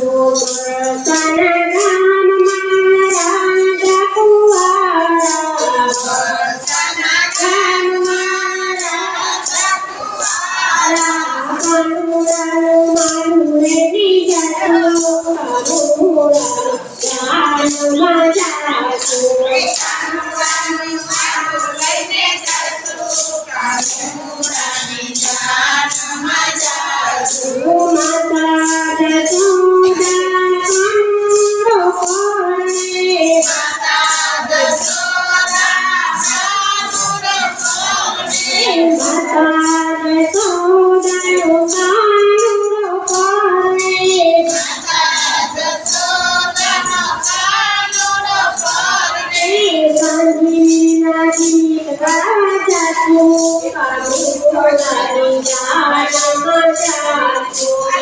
Lord, জানো জানো জানো